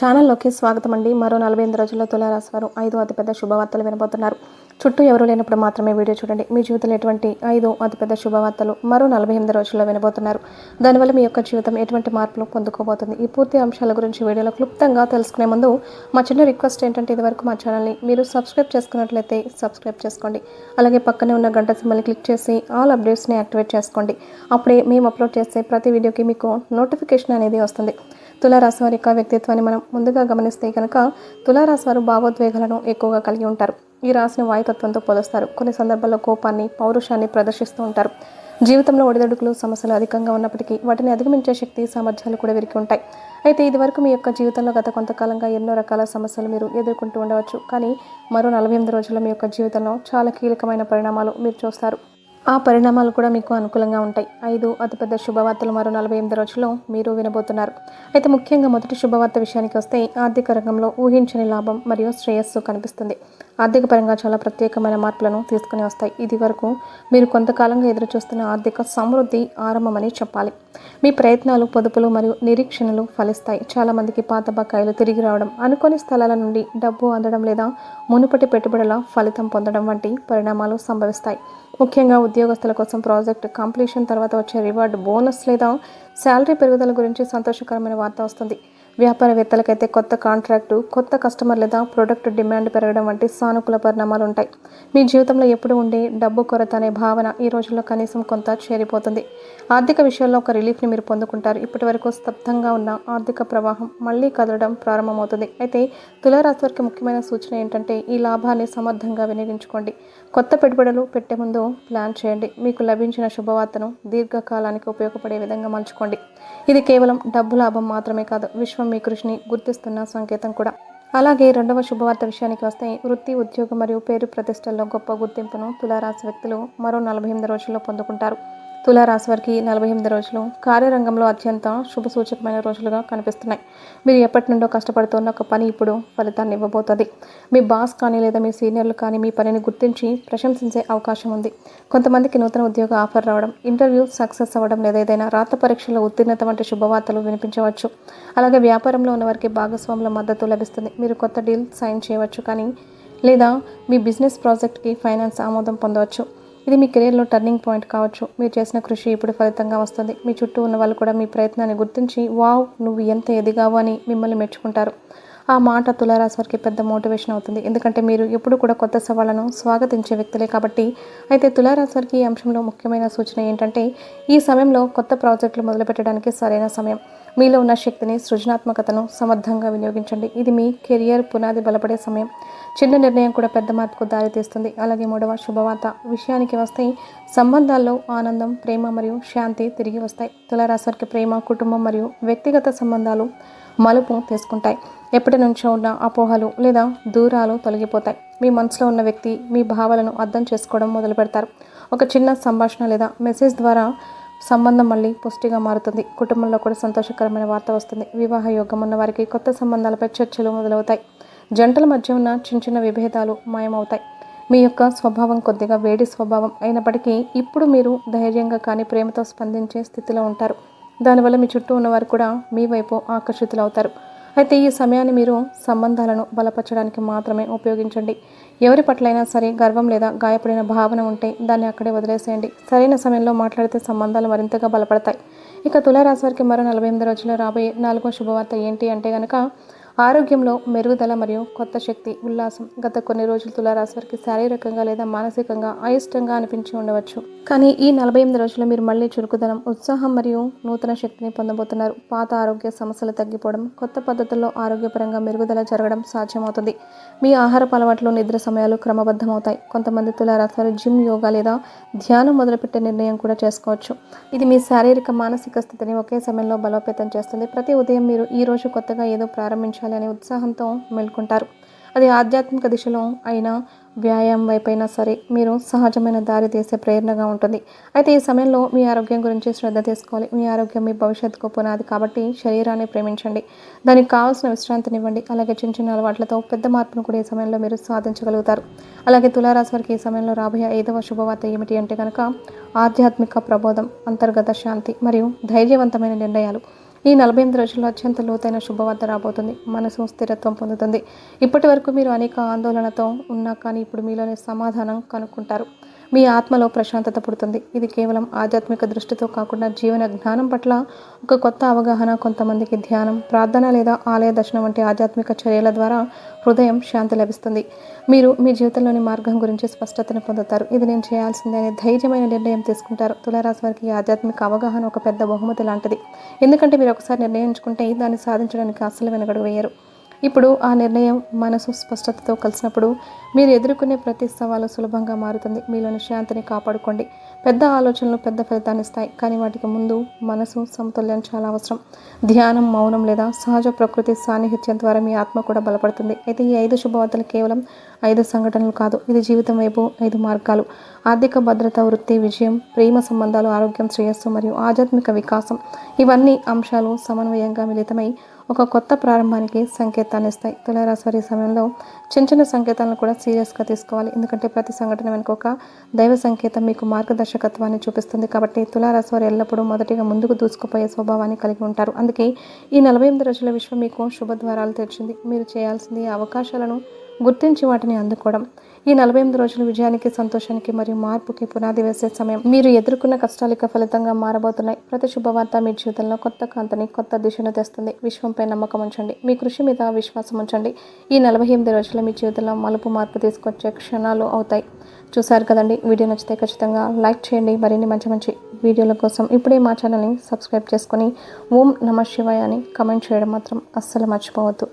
ఛానల్లోకి స్వాగతం అండి మరో నలభై ఎనిమిది రోజుల్లో తులారాశి వారు ఐదు అతిపెద్ద శుభవార్తలు వినబోతున్నారు. చుట్టూ ఎవరు లేనప్పుడు మాత్రమే వీడియో చూడండి. మీ జీవితంలో ఎటువంటి ఐదు అతిపెద్ద శుభవార్తలు మరో నలభై ఎనిమిది రోజుల్లో వినబోతున్నారు. దానివల్ల మీ యొక్క జీవితం ఎటువంటి మార్పులు పొందుకోబోతుంది? ఈ పూర్తి అంశాల గురించి వీడియోలో క్లుప్తంగా తెలుసుకునే ముందు మా చిన్న రిక్వెస్ట్ ఏంటంటే ఇదివరకు మా ఛానల్ని మీరు సబ్స్క్రైబ్ చేసుకున్నట్లయితే సబ్స్క్రైబ్ చేసుకోండి. అలాగే పక్కనే ఉన్న గంట సింబల్ని క్లిక్ చేసి ఆల్ అప్డేట్స్ని యాక్టివేట్ చేసుకోండి. అప్పుడే మేము అప్లోడ్ చేసే ప్రతి వీడియోకి మీకు నోటిఫికేషన్ అనేది వస్తుంది. తులారాశి వారి యొక్క వ్యక్తిత్వాన్ని మనం ముందుగా గమనిస్తే కనుక తులారాశి వారు భావోద్వేగాలను ఎక్కువగా కలిగి ఉంటారు. ఈ రాశిని వాయుతత్వంతో పోలుస్తారు. కొన్ని సందర్భాల్లో కోపాన్ని పౌరుషాన్ని ప్రదర్శిస్తూ ఉంటారు. జీవితంలో ఒడిదొడుకులు సమస్యలు అధికంగా ఉన్నప్పటికీ వాటిని అధిగమించే శక్తి సామర్థ్యాలు కూడా వీరికి ఉంటాయి. అయితే ఇదివరకు మీ యొక్క జీవితంలో గత కొంతకాలంగా ఎన్నో రకాల సమస్యలు మీరు ఎదుర్కొంటూ ఉండవచ్చు. కానీ మరో నలభై ఎనిమిది రోజుల్లో మీ యొక్క జీవితంలో చాలా కీలకమైన పరిణామాలు మీరు చూస్తారు. ఆ పరిణామాలు కూడా మీకు అనుకూలంగా ఉంటాయి. ఐదు అతిపెద్ద శుభవార్తలు మరో నలభై ఎనిమిది రోజుల్లో మీరు వినబోతున్నారు. అయితే ముఖ్యంగా మొదటి శుభవార్త విషయానికి వస్తే ఆర్థిక రంగంలో ఊహించని లాభం మరియు శ్రేయస్సు కనిపిస్తుంది. ఆర్థిక పరంగా చాలా ప్రత్యేకమైన మార్పులను తీసుకుని వస్తాయి. ఇది వరకు మీరు కొంతకాలంగా ఎదురుచూస్తున్న ఆర్థిక సమృద్ధి ఆరంభమని చెప్పాలి. మీ ప్రయత్నాలు పొదుపులు మరియు నిరీక్షణలు ఫలిస్తాయి. చాలామందికి పాత బకాయిలు తిరిగి రావడం అనుకోని స్థలాల నుండి డబ్బు అందడం లేదా మునుపటి పెట్టుబడుల ఫలితం పొందడం వంటి పరిణామాలు సంభవిస్తాయి. ముఖ్యంగా ఉద్యోగస్తుల కోసం ప్రాజెక్ట్ కంప్లీషన్ తర్వాత వచ్చే రివార్డ్ బోనస్ లేదా శాలరీ పెరుగుదల గురించి సంతోషకరమైన వార్త వస్తుంది. వ్యాపారవేత్తలకైతే కొత్త కాంట్రాక్టు కొత్త కస్టమర్ లేదా ప్రొడక్ట్ డిమాండ్ పెరగడం వంటి సానుకూల పరిణామాలు ఉంటాయి మీ జీవితంలో ఎప్పుడు ఉండే డబ్బు కొరత అనే భావన ఈ రోజుల్లో కనీసం కొంత చేరిపోతుంది. ఆర్థిక విషయాల్లో ఒక రిలీఫ్ని మీరు పొందుకుంటారు. ఇప్పటి వరకు స్తబ్దంగా ఉన్న ఆర్థిక ప్రవాహం మళ్ళీ కదలడం ప్రారంభమవుతుంది. అయితే తులారాశి వారికి ముఖ్యమైన సూచన ఏంటంటే ఈ లాభాన్ని సమర్థంగా వినియోగించుకోండి. కొత్త పెట్టుబడులు పెట్టే ముందు ప్లాన్ చేయండి. మీకు లభించిన శుభవార్తను దీర్ఘకాలానికి ఉపయోగపడే విధంగా మలుచుకోండి. ఇది కేవలం డబ్బు లాభం మాత్రమే కాదు విశ్వం మీ కృషిని గుర్తిస్తున్న సంకేతం కూడా. అలాగే రెండవ శుభవార్త విషయానికి వస్తే వృత్తి ఉద్యోగం మరియు పేరు ప్రతిష్టల్లో గొప్ప గుర్తింపును తులారాశి వ్యక్తులు మరో నలభై ఎనిమిది రోజుల్లో పొందుకుంటారు. తులారాశి వారికి నలభై ఎనిమిది రోజులు. కార్యరంగంలో అత్యంత శుభ సూచకమైన రోజులుగా కనిపిస్తున్నాయి. మీరు ఎప్పటి నుండో కష్టపడుతున్న ఒక పని ఇప్పుడు ఫలితాన్ని ఇవ్వబోతుంది. మీ బాస్ కానీ లేదా మీ సీనియర్లు కానీ మీ పనిని గుర్తించి ప్రశంసించే అవకాశం ఉంది. కొంతమందికి నూతన ఉద్యోగ ఆఫర్ రావడం ఇంటర్వ్యూ సక్సెస్ అవ్వడం లేదా ఏదైనా రాత పరీక్షలో ఉత్తీర్ణత వంటి శుభవార్తలు వినిపించవచ్చు. అలాగే వ్యాపారంలో ఉన్న వారికి భాగస్వాముల మద్దతు లభిస్తుంది. మీరు కొత్త డీల్ సైన్ చేయవచ్చు కానీ లేదా మీ బిజినెస్ ప్రాజెక్ట్కి ఫైనాన్స్ ఆమోదం పొందవచ్చు. ఇది మీ కెరీర్లో టర్నింగ్ పాయింట్ కావచ్చు. మీరు చేసిన కృషి ఇప్పుడు ఫలితంగా వస్తుంది. మీ చుట్టూ ఉన్న వాళ్ళు కూడా మీ ప్రయత్నాన్ని గుర్తించి వావ్ నువ్వు ఎంత ఎదిగావు అని మిమ్మల్ని మెచ్చుకుంటారు. ఆ మాట తులారాశి వారికి పెద్ద మోటివేషన్ అవుతుంది. ఎందుకంటే మీరు ఎప్పుడు కూడా కొత్త సవాళ్ళను స్వాగతించే వ్యక్తులే కాబట్టి. అయితే తులారాశి వారికి ఈ అంశంలో ముఖ్యమైన సూచన ఏంటంటే ఈ సమయంలో కొత్త ప్రాజెక్టులు మొదలుపెట్టడానికి సరైన సమయం. మీలో ఉన్న శక్తిని సృజనాత్మకతను సమర్థంగా వినియోగించండి. ఇది మీ కెరియర్ పునాది బలపడే సమయం. చిన్న నిర్ణయం కూడా పెద్ద మార్పుకు దారితీస్తుంది. అలాగే మూడవ శుభవార్త. విషయానికి వస్తే సంబంధాల్లో ఆనందం ప్రేమ మరియు శాంతి తిరిగి వస్తాయి. తులారాశి వారికి ప్రేమ కుటుంబం మరియు వ్యక్తిగత సంబంధాలు మలుపు తీసుకుంటాయి. ఎప్పటి నుంచో ఉన్న అపోహలు లేదా దూరాలు తొలగిపోతాయి. మీ మనసులో ఉన్న వ్యక్తి మీ భావాలను అర్థం చేసుకోవడం మొదలు పెడతారు ఒక చిన్న సంభాషణ లేదా మెసేజ్ ద్వారా సంబంధం మళ్ళీ పుష్టిగా మారుతుంది. కుటుంబంలో కూడా సంతోషకరమైన వార్త వస్తుంది. వివాహ యోగం ఉన్న వారికి కొత్త సంబంధాలపై చర్చలు మొదలవుతాయి. జంటల మధ్య ఉన్న చిన్న చిన్న విభేదాలు మాయమవుతాయి. మీ యొక్క స్వభావం కొద్దిగా వేడి స్వభావం అయినప్పటికీ ఇప్పుడు మీరు ధైర్యంగా కానీ ప్రేమతో స్పందించే స్థితిలో ఉంటారు. దానివల్ల మీ చుట్టూ ఉన్నవారు కూడా మీ వైపు ఆకర్షితులవుతారు. అయితే ఈ సమయాన్ని మీరు సంబంధాలను బలపరచడానికి మాత్రమే ఉపయోగించండి. ఎవరి పట్లైనా సరే గర్వం లేదా గాయపడిన భావన ఉంటే దాన్ని అక్కడే వదిలేసేయండి. సరైన సమయంలో మాట్లాడితే సంబంధాలు మరింతగా బలపడతాయి. ఇక తులారాశి వారికి మరో నలభై ఎనిమిది రోజుల్లో రాబోయే నాలుగో శుభవార్త ఏంటి అంటే కనుక ఆరోగ్యంలో మెరుగుదల మరియు కొత్త శక్తి ఉల్లాసం గత కొన్ని రోజులు తులారాశి వారికి శారీరకంగా లేదా మానసికంగా అయిష్టంగా అనిపించి ఉండవచ్చు. కానీ ఈ నలభై ఎనిమిది రోజుల్లో మీరు మళ్ళీ చురుకుదనం ఉత్సాహం మరియు నూతన శక్తిని పొందబోతున్నారు. పాత ఆరోగ్య సమస్యలు తగ్గిపోవడం కొత్త పద్ధతుల్లో ఆరోగ్యపరంగా మెరుగుదల జరగడం సాధ్యమవుతుంది. మీ ఆహారపు అలవాట్లు నిద్ర సమయాలు క్రమబద్ధమవుతాయి. కొంతమంది తులారాశి వారు జిమ్ యోగా లేదా ధ్యానం మొదలుపెట్టే నిర్ణయం కూడా చేసుకోవచ్చు. ఇది మీ శారీరక మానసిక స్థితిని ఒకే సమయంలో బలోపేతం చేస్తుంది. ప్రతి ఉదయం మీరు ఈ రోజు కొత్తగా ఏదో ప్రారంభించాలి అనే ఉత్సాహంతో మేల్కొంటారు. అది ఆధ్యాత్మిక దిశలో అయినా వ్యాయామం వైపైనా సరే మీరు సహజమైన దారి తీసే ప్రేరణగా ఉంటుంది. అయితే ఈ సమయంలో మీ ఆరోగ్యం గురించి శ్రద్ధ తీసుకోవాలి. మీ ఆరోగ్యం మీ భవిష్యత్తుకు పునాది కాబట్టి శరీరాన్ని ప్రేమించండి. దానికి కావాల్సిన విశ్రాంతినివ్వండి. అలాగే చిన్న చిన్న అలవాట్లతో పెద్ద మార్పును కూడా ఈ సమయంలో మీరు సాధించగలుగుతారు. అలాగే తులారాశి వారికి ఈ సమయంలో రాబోయే ఐదవ శుభవార్త ఏమిటి అంటే కనుక ఆధ్యాత్మిక ప్రబోధం అంతర్గత శాంతి మరియు ధైర్యవంతమైన నిర్ణయాలు. ఈ నలభై ఎనిమిది రోజుల్లో అత్యంత లోతైన శుభవార్త రాబోతుంది. మనసు స్థిరత్వం పొందుతుంది. ఇప్పటి వరకు మీరు అనేక ఆందోళనతో ఉన్నా కానీ ఇప్పుడు మీలోనే సమాధానం కనుక్కుంటారు. మీ ఆత్మలో ప్రశాంతత పుడుతుంది. ఇది కేవలం ఆధ్యాత్మిక దృష్టితో కాకుండా జీవన జ్ఞానం పట్ల ఒక కొత్త అవగాహన కొంతమందికి ధ్యానం ప్రార్థన లేదా ఆలయ దర్శనం వంటి ఆధ్యాత్మిక చర్యల ద్వారా హృదయం శాంతి లభిస్తుంది. మీరు మీ జీవితంలోని మార్గం గురించి స్పష్టతను పొందుతారు. ఇది నేను చేయాల్సిందే అనే ధైర్యమైన నిర్ణయం తీసుకుంటారు. తులారాశి వారికి ఈ ఆధ్యాత్మిక అవగాహన ఒక పెద్ద బహుమతి లాంటిది. ఎందుకంటే మీరు ఒకసారి నిర్ణయించుకుంటే దాన్ని సాధించడానికి అస్సలు వెనకడు వేయరు. ఇప్పుడు ఆ నిర్ణయం మనసు స్పష్టతతో కలిసినప్పుడు మీరు ఎదుర్కొనే ప్రతి సవాలు సులభంగా మారుతుంది. మీలోని శాంతిని కాపాడుకోండి. పెద్ద ఆలోచనలు పెద్ద ఫలితాన్ని ఇస్తాయి. కానీ వాటికి ముందు మనసు సమతుల్యం చాలా అవసరం. ధ్యానం మౌనం లేదా సహజ ప్రకృతి సాన్నిహిత్యం ద్వారా మీ ఆత్మ కూడా బలపడుతుంది. అయితే ఈ ఐదు శుభవార్తలు కేవలం ఐదు సంఘటనలు కాదు. ఇది జీవితం వైపు ఐదు మార్గాలు. ఆర్థిక భద్రత వృత్తి విజయం ప్రేమ సంబంధాలు ఆరోగ్యం శ్రేయస్సు మరియు ఆధ్యాత్మిక వికాసం. ఇవన్నీ అంశాలు సమన్వయంగా మిళితమై ఒక కొత్త ప్రారంభానికి సంకేతాన్ని ఇస్తాయి. తులారాశి సమయంలో చిన్న చిన్న సంకేతాలను కూడా సీరియస్గా తీసుకోవాలి. ఎందుకంటే ప్రతి సంఘటన వెనుక ఒక దైవ సంకేతం మీకు దర్శకత్వాన్ని చూపిస్తుంది. కాబట్టి తులారాశి వారు ఎల్లప్పుడూ మొదటిగా ముందుకు దూసుకుపోయే స్వభావాన్ని కలిగి ఉంటారు. అందుకే ఈ నలభై ఎనిమిది రోజుల విశ్వం మీకు శుభద్వారాలు తెరిచింది. మీరు చేయాల్సింది అవకాశాలను గుర్తించి వాటిని అందుకోవడం. ఈ నలభై ఎనిమిది రోజుల విజయానికి సంతోషానికి మరియు మార్పుకి పునాది వేసే సమయం. మీరు ఎదుర్కొన్న కష్టాలిక ఫలితంగా మారబోతున్నాయి. ప్రతి శుభవార్త మీ జీవితంలో కొత్త కాంతిని కొత్త దిశను తెస్తుంది. విశ్వంపై నమ్మకం ఉంచండి. మీ కృషి మీద విశ్వాసం ఉంచండి. ఈ నలభై ఎనిమిది రోజుల మీ జీవితంలో మలుపు మార్పు తీసుకొచ్చే క్షణాలు అవుతాయి. చూసారు కదండి. వీడియో నచ్చితే ఖచ్చితంగా లైక్ చేయండి. మరిన్ని మంచి మంచి వీడియోల కోసం ఇప్పుడే మా ఛానల్ని సబ్స్క్రైబ్ చేసుకొని ఓం నమ శివాయ అని కమెంట్ చేయడం మాత్రం అస్సలు మర్చిపోవద్దు.